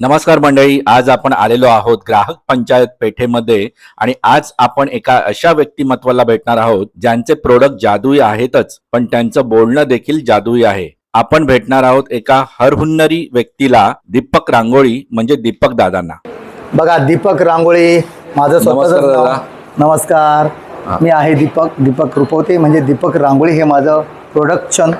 नमस्कार मंडळी आज आपण आलेलो आहोत ग्राहक पंचायत पेठेमध्ये आणि आज आपण एका अशा व्यक्तिमत्वाला भेटणार आहोत ज्यांचे प्रोडक्ट जादुई आहेतच पण त्यांचं बोलणं देखील जादुई आहे. आपण भेटणार आहोत एका हरहुन्नरी व्यक्तीला दीपक रांगोळी म्हणजे दीपक दादांना. बघा दीपक रांगोळी माझं स्वतःच नमस्कार दादा. नमस्कार. मी आहे दीपक दीपक रुपवते म्हणजे दीपक रांगोळी हे माझं प्रोडक्शन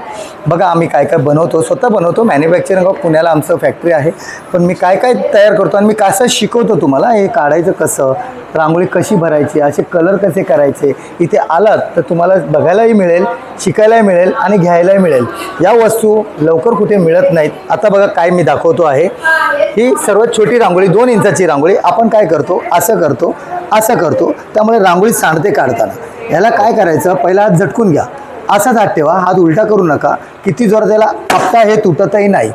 बघा आम्ही काय काय बनवतो. स्वतः बनवतो. मॅन्युफॅक्चरिंग ऑफ पुण्याला आमचं फॅक्टरी आहे. पण मी काय काय तयार करतो आणि मी कसं शिकवतो तुम्हाला हे काढायचं कसं रांगोळी कशी भरायची असे कलर कसे करायचे इथे आलात तर तुम्हाला बघायलाही मिळेल शिकायलाही मिळेल आणि घ्यायलाही मिळेल. या वस्तू लवकर कुठे मिळत नाहीत. आता बघा काय मी दाखवतो आहे. ही सर्वात छोटी रांगोळी दोन इंचाची रांगोळी. आपण काय करतो? असं करतो असं करतो. त्यामुळे रांगोळी सांडते काढताना. याला काय करायचं? पहिला हात झटकून घ्या. असाच हात ठेवा हात उलटा करू नका. किती जोर त्याला आपता हे तुटतही नाही.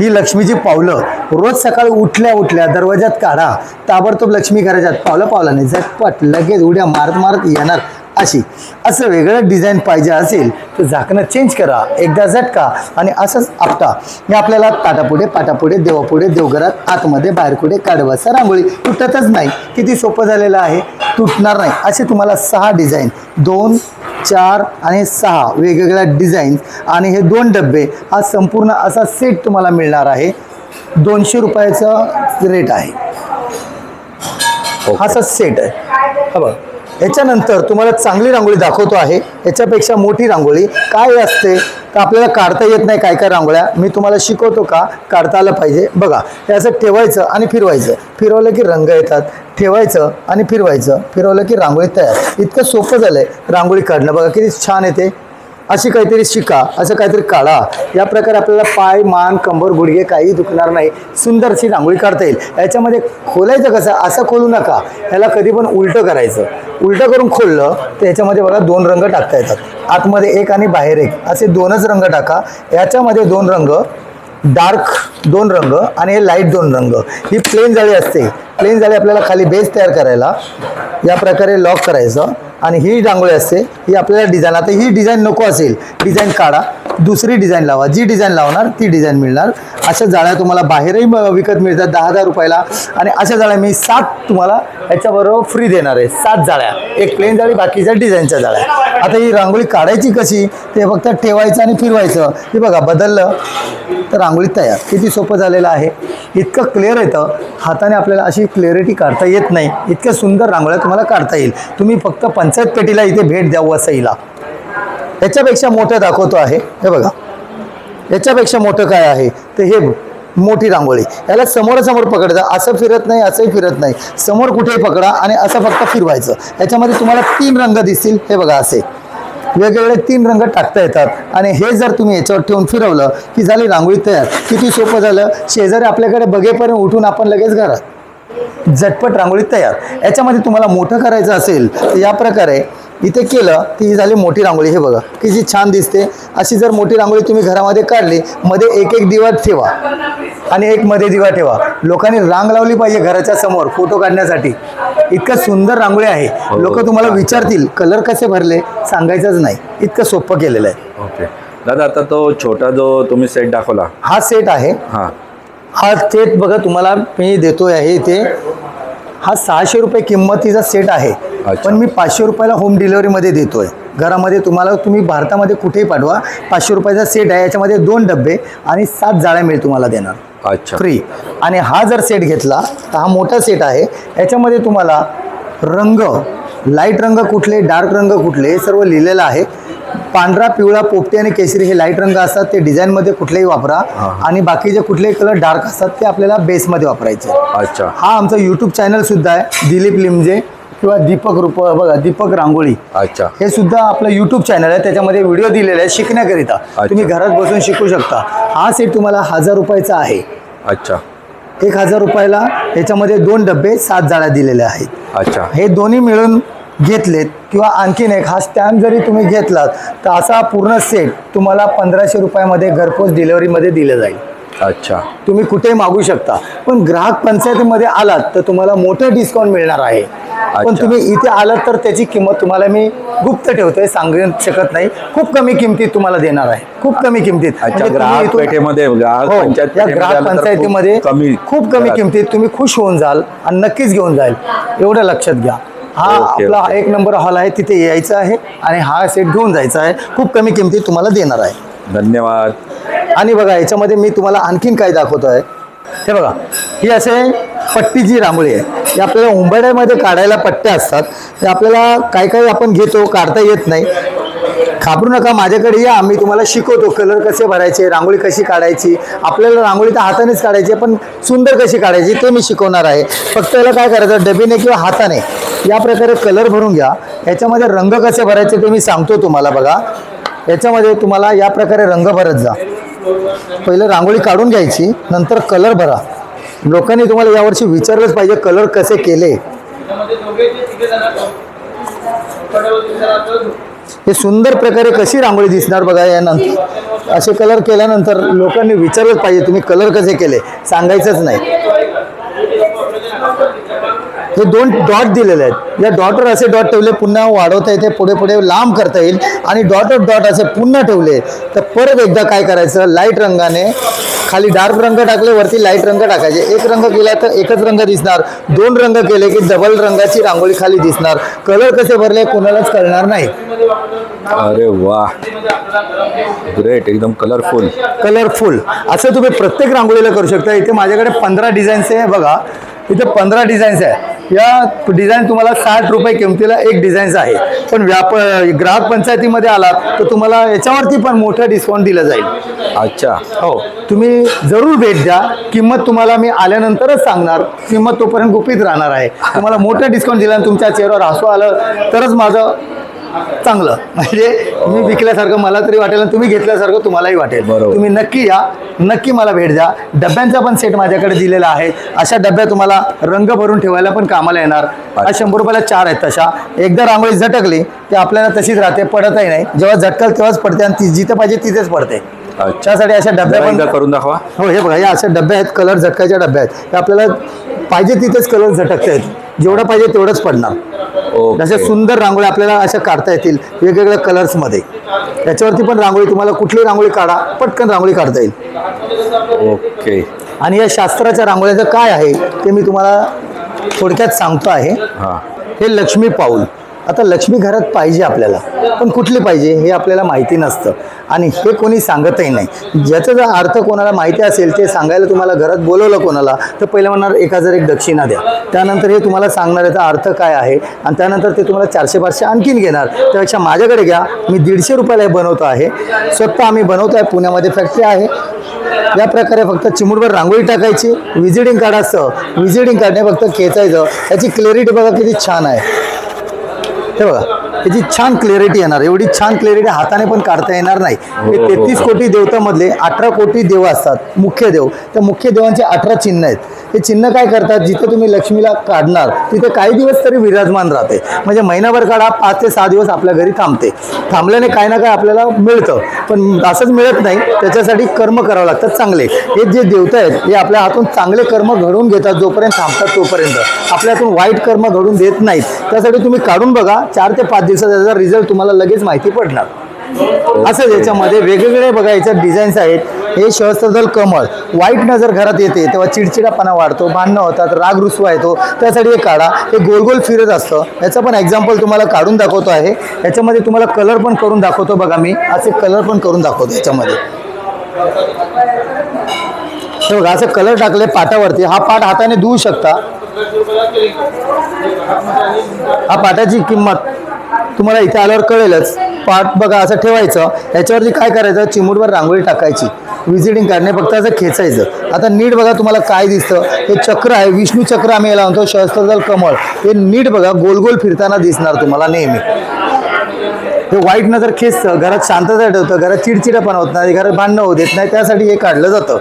ही लक्ष्मीची पावलं. रोज सकाळी उठल्या उठल्या दरवाजात काढा. ताबडतोब लक्ष्मी घराच्यात पावलं पावलं नाही झटपट लगेच उड्या मारत मारत येणार. अशी. असं वेगळं डिझाईन पाहिजे असेल तर झाकणं चेंज करा. एकदा झटका आणि असंच आपटा. हे आपल्याला ताटापुढे पाटापुढे देवापुढे देवघरात आतमध्ये बाहेर कुठे काढवासा रांगोळी. तुटतच नाही. किती सोपं झालेलं आहे? तुटणार नाही. असे तुम्हाला सहा डिझाईन दोन चार आणि सहा वेगवेगळ्या डिझाईन आणि हे दोन डबे हा संपूर्ण असा सेट तुम्हाला मिळणार आहे. दोनशे रुपयाचा रेट आहे. हा असा सेट आहे. हा बघ. याच्यानंतर तुम्हाला चांगली रांगोळी दाखवतो आहे. याच्यापेक्षा मोठी रांगोळी काय असते? तर आपल्याला काढता येत नाही काय काय रांगोळ्या. मी तुम्हाला शिकवतो का? काढता आलं पाहिजे. बघा हे असं ठेवायचं आणि फिरवायचं. फिरवलं की रंग येतात. ठेवायचं आणि फिरवायचं. फिरवलं की रांगोळी तयार. इतकं सोपं झालं आहे रांगोळी काढणं. बघा किती छान येते. अशी काहीतरी शिका असं काहीतरी काढा. या प्रकारे आपल्याला पाय मान कंबर गुडघे काही दुखणार नाही. सुंदरशी रांगोळी काढता येईल. याच्यामध्ये खोलायचं कसं? असं खोलू नका. याला कधी पण उलटं करायचं. उलटं करून खोललं तर याच्यामध्ये बघा दोन रंग टाकता येतात. आतमध्ये एक आणि बाहेर एक. असे दोनच रंग टाका. याच्यामध्ये दोन रंग डार्क दोन रंग आणि हे लाइट दोन रंग. ही प्लेन जाळी असते. प्लेन जाळी आपल्याला खाली बेस तयार करायला या प्रकारे लॉक करायचं. आणि ही रांगोळी असते ही आपल्याला डिझाईन आता ही डिझाईन नको असेल डिझाईन काढा. दुसरी डिझाईन लावा. जी डिझाईन लावणार ती डिझाईन मिळणार. अशा जाळ्या तुम्हाला बाहेरही म- विकत मिळतात दहा दहा रुपयाला. आणि अशा जाळ्या मी सात तुम्हाला याच्याबरोबर फ्री देणार आहे. सात जाळ्या. एक प्लेन जाळी बाकीच्या डिझाईनच्या जाळ्या. आता ही रांगोळी काढायची कशी? ते फक्त ठेवायचं आणि फिरवायचं. हे बघा बदललं तर रांगोळी तयार. किती सोपं झालेलं आहे. इतकं क्लिअर येतं. हाताने आपल्याला अशी क्लिअरिटी काढता येत नाही. इतक्या सुंदर रांगोळ्या तुम्हाला काढता येईल. तुम्ही फक्त पंचायत पेटीला इथे भेट द्या वसईला याच्यापेक्षा मोठं दाखवतो आहे. हे बघा. याच्यापेक्षा मोठं काय आहे? तर हे मोठी रांगोळी. याला समोरासमोर पकडायचं असं फिरत नाही असंही फिरत नाही. समोर कुठेही पकडा आणि असं फक्त फिरवायचं. याच्यामध्ये तुम्हाला तीन रंग दिसतील. हे बघा असे. वेगवेगळे तीन रंग टाकता येतात. आणि हे जर तुम्ही याच्यावर ठेवून फिरवलं की झाली रांगोळी तयार. किती सोपं झालं. शेजारी आपल्याकडे बघेपर्यंत उठून आपण लगेच घरात. झटपट रांगोळी तयार. याच्यामध्ये तुम्हाला मोठं करायचं असेल तर या प्रकारे इथे केलं की ही झाली मोठी रांगोळी. हे बघा किती छान दिसते. अशी जर मोठी रांगोळी तुम्ही घरामध्ये काढली मध्ये एक एक दिवा ठेवा आणि एक मध्ये दिवा ठेवा. लोकांनी रांग लावली पाहिजे घराच्या समोर फोटो काढण्यासाठी. इतकं सुंदर रांगोळी आहे. लोक तुम्हाला विचारतील कलर कसे भरले? सांगायचंच नाही. इतकं सोपं केलेलं आहे. ओके. दादा आता तो छोटा जो तुम्ही सेट दाखवला. हा सेट आहे. हा. हा सेट बघा तुम्हाला मी देतोय आहे इथे. हा सहाशे रुपये किंमतीचा सेट आहे. पण मी पाचशे रुपयाला होम डिलिव्हरीमध्ये देतोय. घरामध्ये तुम्हाला तुम्ही भारतामध्ये कुठेही पाठवा. पाचशे रुपयाचा सेट आहे याच्यामध्ये दोन डबे आणि सात जाळ्या मिळेल तुम्हाला देणार. अच्छा. फ्री आणि हा जर सेट घेतला तर हा मोठा सेट आहे. याच्यामध्ये तुम्हाला रंग लाइट रंग कुठले डार्क रंग कुठले हे सर्व लिहिलेलं आहे. पांढरा पिवळा पोपटी आणि केसरी हे लाइट रंग असतात ते डिझाईनमध्ये कुठलेही वापरा. आणि बाकीचे कुठलेही कलर डार्क असतात ते आपल्याला बेसमध्ये वापरायचे. अच्छा. हा आमचा यूट्यूब चॅनल सुद्धा आहे दिलीप लिमजे. किंवा दीपक रूप बघा दीपक रांगोळी. अच्छा. हे सुद्धा आपलं यूट्यूब चॅनल आहे त्याच्यामध्ये व्हिडिओ दिलेले आहे शिकण्याकरिता. तुम्ही घरात बसून शिकू शकता. हा सेट तुम्हाला हजार रुपयाचा आहे. अच्छा. एक हजार रुपयाला याच्यामध्ये दोन डबे सात जाळ्या दिलेल्या आहेत. अच्छा. हे दोन्ही मिळून घेतलेत किंवा आणखीन एक हा स्टॅम्प जरी तुम्ही घेतलात तर असा पूर्ण सेट तुम्हाला पंधराशे रुपयामध्ये घरपोच डिलेवरीमध्ये दिलं जाईल. अच्छा. तुम्ही कुठेही मागू शकता. पण ग्राहक पंचायतीमध्ये आलात तर तुम्हाला मोठं डिस्काउंट मिळणार आहे. पण. तुम्ही इथे आलात तर त्याची किंमत तुम्हाला मी गुप्त ठेवतोय सांगू शकत नाही. खूप कमी किमतीत तुम्हाला देणार आहे. खूप कमी किमतीत. अच्छा म्हणजे ग्राहक इथून- पेठेमध्ये ग्राहक हो, ग्राहक पंचायतीमध्ये कमी खूप कमी. किमतीत तुम्ही खुश होऊन जाल आणि नक्कीच घेऊन जाल एवढं लक्षात घ्या. हा आपला. एक नंबर हॉल आहे तिथे यायचं आहे आणि हा सेट घेऊन जायचा आहे. खूप कमी किमतीत तुम्हाला देणार आहे. धन्यवाद. आणि बघा याच्यामध्ये मी तुम्हाला आणखीन काय दाखवतो आहे हे बघा ही असे पट्टीची रांगोळी आहे. ती आपल्याला उंबड्यामध्ये काढायला पट्ट्या असतात. ते आपल्याला काय काय आपण घेतो काढता येत नाही. घाबरू नका माझ्याकडे या. आम्ही तुम्हाला शिकवतो कलर कसे भरायचे रांगोळी कशी काढायची. आपल्याला रांगोळी तर हातानेच काढायची आहे, पण सुंदर कशी काढायची ते मी शिकवणार आहे. फक्त याला काय करायचं डबीने किंवा हाताने या प्रकारे कलर भरून घ्या. याच्यामध्ये रंग कसे भरायचे ते मी सांगतो तुम्हाला बघा. याच्यामध्ये तुम्हाला या प्रकारे रंग भरत जा. पहिलं रांगोळी काढून घ्यायची नंतर कलर भरा. लोकांनी तुम्हाला यावर्षी विचारलंच पाहिजे कलर कसे केले? हे सुंदर प्रकारे कशी रांगोळी दिसणार बघा यानंतर असे कलर केल्यानंतर लोकांनी विचारलंच पाहिजे तुम्ही कलर कसे केले? सांगायचंच नाही. हे दोन डॉट दिलेले आहेत. या डॉटवर असे डॉट ठेवले पुन्हा वाढवता येते पुढे पुढे लांब करता येईल. आणि डॉटवर डॉट असे पुन्हा ठेवले. तर परत एकदा काय करायचं? लाइट रंगाने खाली डार्क रंग टाकले वरती लाइट रंग टाकायचे. एक रंग केला तर एकच रंग दिसणार. दोन रंग केले की डबल रंगाची रांगोळी खाली दिसणार. कलर कसे भरले कोणालाच कळणार नाही. अरे वा. ग्रेट एकदम कलरफुल कलरफुल असं तुम्ही प्रत्येक रांगोळीला करू शकता. इथे माझ्याकडे पंधरा डिझाईन्स आहे बघा. इथे पंधरा डिझाईन्स आहे. या डिझाईन तुम्हाला साठ रुपये किमतीला एक डिझाईन्स आहे. पण व्याप ग्राहक पंचायतीमध्ये आलात तर तुम्हाला याच्यावरती पण मोठं डिस्काउंट दिलं जाईल. अच्छा. हो. तुम्ही जरूर भेट द्या. किंमत तुम्हाला मी आल्यानंतरच सांगणार. किंमत तोपर्यंत गुपित राहणार आहे. तुम्हाला मोठं डिस्काउंट दिलं आणि तुमच्या चेहऱ्यावर हसू आलं तरच माझं चांगलं. म्हणजे मी विकल्यासारखं मला तरी वाटेल आणि तुम्ही घेतल्यासारखं तुम्हालाही वाटेल. बरोबर. तुम्ही नक्की या नक्की मला भेट द्या. डब्यांचा पण सेट माझ्याकडे दिलेला आहे. अशा डब्या तुम्हाला रंग भरून ठेवायला पण कामाला येणार. शंभर रुपयाला चार आहेत तशा. एकदा रांगोळी झटकली की आपल्याला तशीच राहते पडतही नाही. जेव्हा झटकल तेव्हाच पडते आणि ती जिथं पाहिजे तिथेच पडते. अच्छा. त्यासाठी अशा डब्या पण करून दाखवा. हो हे बघा या अशा डब्या आहेत. कलर झटकायच्या डब्या आहेत. आपल्याला पाहिजे तिथेच कलर झटकता आहेत जेवढं पाहिजे तेवढंच पडणार. जशा सुंदर रांगोळ्या आपल्याला अशा काढता येतील वेगवेगळ्या कलर्समध्ये याच्यावरती पण रांगोळी तुम्हाला कुठली रांगोळी काढा पटकन रांगोळी काढता येईल. ओके. आणि या शास्त्राच्या रांगोळ्याचं काय आहे ते मी तुम्हाला थोडक्यात सांगतो आहे. हा. हे लक्ष्मी पाऊल. आता लक्ष्मी घरात पाहिजे आपल्याला पण कुठली पाहिजे हे आपल्याला माहिती नसतं. आणि हे कोणी सांगतही नाही. ज्याचा जर अर्थ कोणाला माहिती असेल ते सांगायला तुम्हाला घरात बोलवलं कोणाला तर पहिलं म्हणणार एक हजार एक दक्षिणा द्या. त्यानंतर हे तुम्हाला सांगणार याचा अर्थ काय आहे? आणि त्यानंतर ते तुम्हाला चारशे पाचशे आणखीन घेणार. त्यापेक्षा माझ्याकडे घ्या मी दीडशे रुपयाला हे बनवतो आहे. स्वतः आम्ही बनवतो आहे पुण्यामध्ये फॅक्टरी आहे. या प्रकारे फक्त चिमुडवर रांगोळी टाकायची विजिटिंग कार्ड असतं. विजिटिंग कार्डने फक्त खेचायचं. याची क्लॅरिटी बघा किती छान आहे. हे बघा. त्याची छान क्लॅरिटी येणार. एवढी छान क्लॅरिटी हाताने पण काढता येणार नाही. हे हो, तेहतीस कोटी देवतामधले अठरा कोटी देव असतात मुख्य देव. त्या मुख्य देवांचे अठरा चिन्ह आहेत. हे चिन्ह काय करतात? जिथे तुम्ही लक्ष्मीला काढणार तिथे काही दिवस तरी विराजमान राहते. म्हणजे महिनाभर काढा पाच ते सहा दिवस आपल्या घरी थांबते. थांबल्याने काय ना काय आपल्याला मिळतं. पण असंच मिळत नाही. त्याच्यासाठी कर्म करावं लागतात चांगले. हे जे देवता आहेत हे आपल्या हातून चांगले कर्म घडवून घेतात जोपर्यंत थांबतात तोपर्यंत. आपल्या हातून वाईट कर्म घडून देत नाहीत. त्यासाठी तुम्ही काढून बघा चार ते पाच दिवसात त्याचा रिझल्ट तुम्हाला लगेच माहिती पडणार. असं याच्यामध्ये वेगवेगळे बघा याच्यात डिझाईन्स आहेत. हे सहस्त्रदल कमळ. वाईट नजर घरात येते तेव्हा चिडचिडापणा वाढतो भांडणं होतात राग रुसवा येतो. त्यासाठी हे काढा. हे गोल गोल फिरत असतं. याचं पण एक्झाम्पल तुम्हाला काढून दाखवतो आहे. याच्यामध्ये तुम्हाला कलर पण करून दाखवतो बघा मी. असे कलर पण करून दाखवतो याच्यामध्ये. हे बघा असं कलर टाकले पाटावरती. हा पाट हाताने धुवू शकता. हा पाटाची किंमत. तुम्हाला इथे आल्यावर कळेलच. पाट बघा असं ठेवायचं. याच्यावरती काय करायचं? चिमूटवर रांगोळी टाकायची. विजिटिंग कार्डने फक्त असं खेचायचं. आता नीट बघा तुम्हाला काय दिसतं. हे चक्र आहे विष्णू चक्र आम्ही याला म्हणतो सहस्त्रदल कमळ. हे नीट बघा गोल गोल फिरताना दिसणार तुम्हाला नेहमी. हे व्हाईट नजर खेचतं घरात शांतता ठेवतं घरात चिडचिडपणा होत नाही घरात भांडणं होत येत नाही त्यासाठी हे काढलं जातं.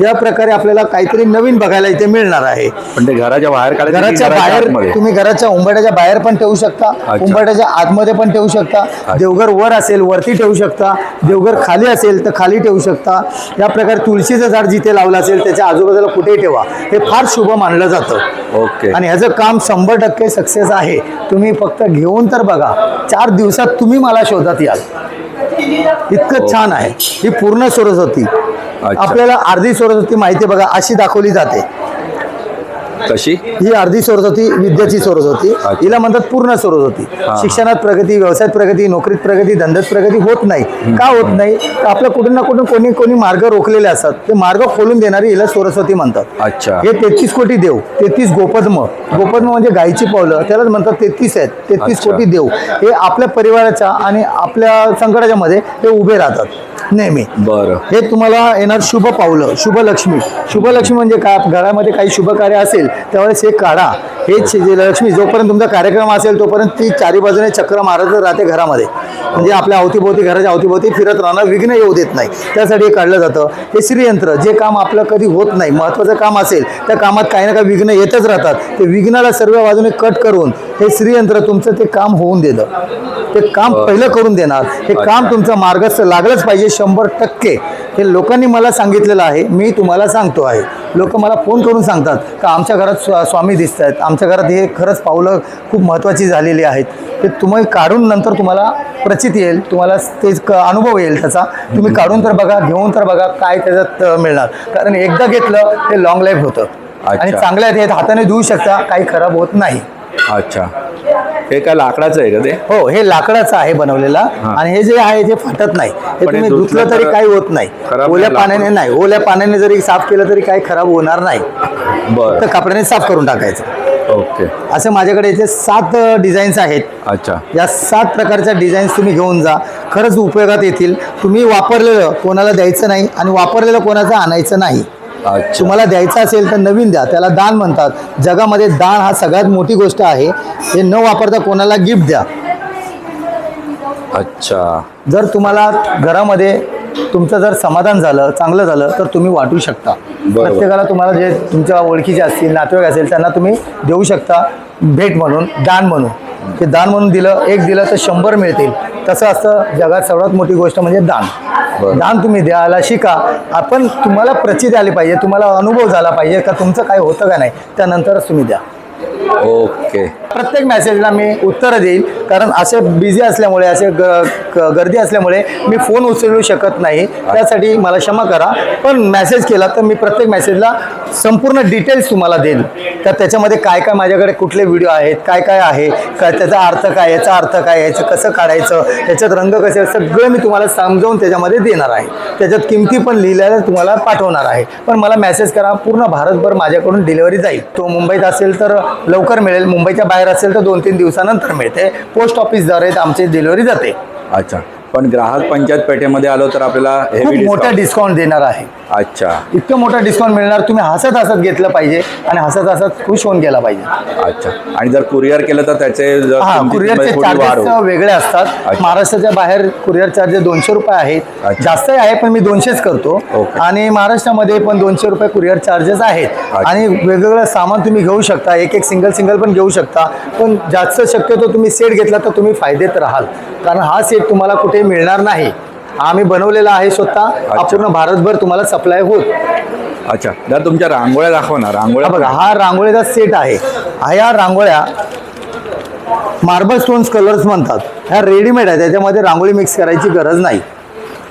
या प्रकारे आपल्याला काहीतरी नवीन बघायला इथे मिळणार आहे. पण ते घराच्या बाहेर घराच्या बाहेर? तुम्ही घराच्या उंबरट्याच्या बाहेर पण ठेवू शकता उंबरट्याच्या आतमध्ये पण ठेवू शकता देवघर वर असेल वरती ठेवू शकता देवघर खाली असेल तर खाली ठेवू शकता. या प्रकारे तुळशीचं झाड जिथे लावलं असेल त्याच्या आजूबाजूला कुठेही ठेवा. हे फार शुभ मानलं जातं. ओके. आणि ह्याचं काम शंभर टक्के सक्सेस आहे. तुम्ही फक्त घेऊन तर बघा. चार दिवसात तुम्ही मला शोधात याल. इतकं छान आहे. ही पूर्ण सरस्वती आपल्याला अर्धी सरस्वती माहिती बघा अशी दाखवली जाते. कशी? ही अर्धी सरस्वती विद्याची सरस्वती हिला म्हणतात पूर्ण सरस्वती शिक्षणात प्रगती व्यवसायात प्रगती नोकरीत प्रगती धंद्यात प्रगती होत नाही. का होत नाही? आपलं कुठून ना कुठून कोणी कोणी मार्ग रोखलेले असतात. ते मार्ग खोलून देणारी हिला सरस्वती म्हणतात. अच्छा. हे तेहतीस कोटी देव तेहतीस गोपद्म. गोपद्म म्हणजे गायची पावलं त्यालाच म्हणतात तेहतीस आहेत. तेहतीस. कोटी देव. हे आपल्या परिवाराच्या आणि आपल्या संकटाच्या मध्ये हे उभे राहतात. नेहमी बरं. हे तुम्हाला येणार शुभ पावलं शुभ लक्ष्मी शुभ लक्ष्मी म्हणजे काय? घरामध्ये काही शुभ कार्य असेल त्यावेळेस हे काढा. हे च- जे लक्ष्मी जोपर्यंत तुमचा कार्यक्रम असेल तोपर्यंत ती चारी बाजूने चक्र मारत राहते घरामध्ये. म्हणजे आपल्या अवतीभोवती घराच्या अवतीभोवती फिरत राहणं विघ्न येऊ देत नाही. त्यासाठी हे काढलं जातं. हे श्रीयंत्र जे काम आपलं कधी होत नाही महत्त्वाचं काम असेल त्या कामात काही ना काही विघ्न येतच राहतात. ते विघ्नाला सर्व बाजूने कट करून हे श्रीयंत्र तुमचं ते काम होऊन देतं. ते काम पहिलं करून देणार. हे काम तुमचं मार्गस्थ लागलंच पाहिजे शंभर टक्के. हे लोकांनी मला सांगितलेलं आहे मी तुम्हाला सांगतो आहे. लोक मला फोन करून सांगतात का आमच्या घरात स्वा- स्वामी दिसत आहेत आमच्या घरात हे खरंच पावलं खूप महत्त्वाची झालेली आहेत. ते तुम्ही काढून नंतर तुम्हाला प्रचित येईल तुम्हाला ते अनुभव येईल त्याचा. तुम्ही काढून तर बघा घेऊन तर बघा काय त्याच्यात मिळणार. कारण एकदा घेतलं ते लॉंग लाईफ होतं. आणि. चांगल्या आहेत हाताने धुवू शकता काही खराब होत नाही. अच्छा. हे काय लाकडाचं आहे का ते? हो हे लाकडाचं आहे बनवलेला. हा. आणि हे जे आहे ते फाटत नाही. हे पण हे तुम्ही धुतलं धुतलं तरी तर काही होत नाही. ओल्या पाण्याने नाही. ओल्या पाण्याने जरी साफ केलं तरी काही खराब होणार नाही. बरं. तर कपड्याने साफ करून टाकायचं. ओके. असे माझ्याकडे इथे सात डिझाईन्स आहेत. अच्छा. या सात प्रकारच्या डिझाईन्स तुम्ही घेऊन जा. खरंच उपयोगात येतील. तुम्ही वापरलेलं कोणाला द्यायचं नाही आणि वापरलेलं कोणाचं आणायचं नाही. तुम्हाला द्यायचं असेल तर नवीन द्या. त्याला दान म्हणतात. जगामध्ये दान हा सगळ्यात मोठी गोष्ट आहे. हे न वापरता कोणाला गिफ्ट द्या. अच्छा. जर तुम्हाला घरामध्ये तुमचं जर समाधान झालं चांगलं झालं तर तुम्ही वाटू शकता. प्रत्येकाला तुम्हाला जे तुमच्या ओळखीचे असतील नातेवाईक असेल त्यांना तुम्ही देऊ शकता. भेट म्हणून दान म्हणून. ते दान म्हणून दिलं एक दिलं तर शंभर मिळतील. तसं असतं जगात सर्वात मोठी गोष्ट म्हणजे दान. दान तुम्ही द्यायला शिका. आपण तुम्हाला प्रचित आली पाहिजे तुम्हाला अनुभव झाला पाहिजे का तुमचं काय होतं का नाही त्यानंतरच तुम्ही द्या. ओके. प्रत्येक मेसेजला मी उत्तरं देईल कारण असे बिझी असल्यामुळे असे ग ग- गर्दी असल्यामुळे मी फोन उचलू शकत नाही. त्यासाठी मला क्षमा करा. पण मेसेज केला तर मी प्रत्येक मेसेजला संपूर्ण डिटेल्स तुम्हाला देईल तर त्याच्यामध्ये काय काय माझ्याकडे कुठले व्हिडिओ आहेत काय काय आहे काय त्याचा अर्थ काय याचा अर्थ काय याचं कसं काढायचं याच्यात रंग कसे सगळं मी तुम्हाला समजावून त्याच्यामध्ये देणार आहे. त्याच्यात किमती पण लिहिलेल्या तुम्हाला पाठवणार आहे. पण मला मेसेज करा पूर्ण भारतभर माझ्याकडून डिलिव्हरी जाईल. तो मुंबईत असेल तर लवकर मिळेल. मुंबईच्या बाहेर असेल तर दोन तीन दिवसानंतर मिळते. पोस्ट ऑफिसद्वारे आमची डिलिव्हरी जाते. अच्छा. पण ग्राहक पंचायत पेठेमध्ये आलो तर आपल्याला खूप मोठा डिस्काउंट देणार आहे. अच्छा. इतकं मोठा डिस्काउंट मिळणार तुम्ही हसत हसत घेतलं पाहिजे आणि हसत हसत खुश होऊन गेला पाहिजे. अच्छा. आणि जर कुरिअर केलं तर त्याचे जर हा किमतीमध्ये कुरिअरचे थोडी वाढ चार्जेस होईल. वेगळे असतात. अच्छा. महाराष्ट्राच्या बाहेर कुरिअर चार्जेस दोनशे रुपये आहेत. अच्छा. जास्तही आहे पण मी दोनशेच करतो. ओके. आणि महाराष्ट्रामध्ये पण दोनशे रुपये कुरिअर चार्जेस आहेत. अच्छा. आणि वेगवेगळं सामान तुम्ही घेऊ शकता. एक एक सिंगल सिंगल पण घेऊ शकता. पण जास्त शक्यतो तुम्ही सेट घेतला तर तुम्ही फायदेत राहाल. कारण हा सेट तुम्हाला कुठे मिळणार नाही. आम्ही बनवलेला आहे स्वतः. पूर्ण भारतभर तुम्हाला सप्लाय होत अच्छा. तुमच्या रांगोळ्या दाखव ना. रांगोळ्या बघा हा रांगोळीचा सेट आहे. हा या रांगोळ्या मार्बल स्टोन्स कलर्स म्हणतात. ह्या रेडीमेड आहे. त्याच्यामध्ये रांगोळी मिक्स करायची गरज नाही.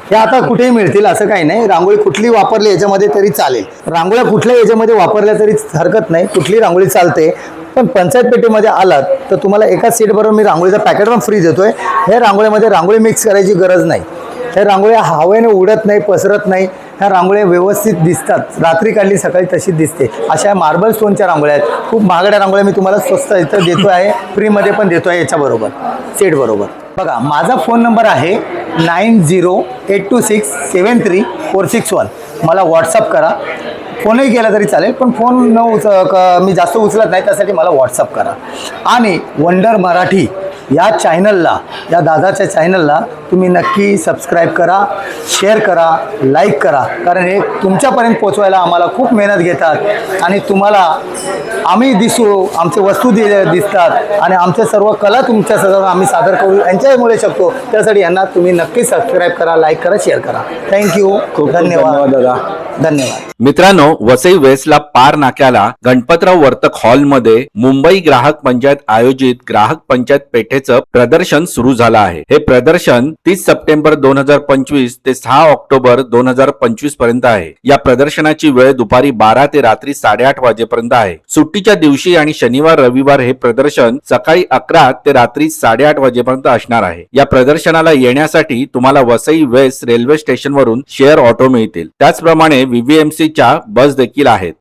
हे आता कुठेही मिळतील असं काही नाही. रांगोळी कुठली वापरली याच्यामध्ये तरी चालेल. रांगोळ्या कुठल्या याच्यामध्ये वापरल्या तरी हरकत नाही. कुठली रांगोळी चालते पण पंचायत पेटीमध्ये आलात तर तुम्हाला एका सीटबरोबर मी रांगोळीचा पॅकेट पण फ्री देतोय. हे रांगोळीमध्ये रांगोळी मिक्स करायची गरज नाही. हे रांगोळ्या हवेने उडत नाही पसरत नाही. ह्या रांगोळ्या व्यवस्थित दिसतात. रात्री काढली सकाळी तशीच दिसते. अशा मार्बल स्टोनच्या रांगोळ्या आहेत. खूप महागड्या रांगोळ्या मी तुम्हाला स्वस्त इथं देतो आहे. फ्रीमध्ये पण देतो आहे याच्याबरोबर सेटबरोबर बघा माझा फोन नंबर आहे nine zero eight two six seven three four six one मला व्हॉट्सअप करा. फोनही केला तरी चालेल पण फोन न उच क- मी जास्त उचलत नाही त्यासाठी मला व्हॉट्सअप करा. आणि वंडर मराठी या चॅनलला या दादाच्या चॅनलला तुम्ही नक्की सबस्क्राईब करा शेअर करा लाईक करा. कारण हे तुमच्यापर्यंत पोचवायला आम्हाला खूप मेहनत घेतात आणि तुम्हाला आम्ही दिसू आमचे वस्तू दि दिसतात आणि आमच्या सर्व कला तुमच्यासमोर आम्ही सादर करू यांच्यामुळे शकतो. त्यासाठी यांना तुम्ही नक्की सबस्क्राईब करा लाईक करा शेअर करा. थँक्यू खूप धन्यवाद. दादा. धन्यवाद. मित्रांनो वसई वेस्टला पार नाक्याला गणपतराव वर्तक हॉलमध्ये मुंबई ग्राहक पंचायत आयोजित ग्राहक पंचायत पेठेचं प्रदर्शन सुरू झालं आहे. हे प्रदर्शन तीस सप्टेंबर दोन हजार पंचवीस ते सहा ऑक्टोबर दोन हजार पंचवीसपर्यंत आहे. या प्रदर्शनाची वेळ दुपारी बारा ते रात्री साडेआठ वाजेपर्यंत आहे. सुट्टीच्या दिवशी आणि शनिवार रविवार हे प्रदर्शन सकाळी अकरा ते रात्री साडेआठ वाजेपर्यंत असणार आहे. या प्रदर्शनाला येण्यासाठी तुम्हाला वसई वेस्ट रेल्वे स्टेशन वरून शेअर ऑटो मिळतील. त्याचप्रमाणे व्हीव्हीएमसीच्या बस देखील आहेत.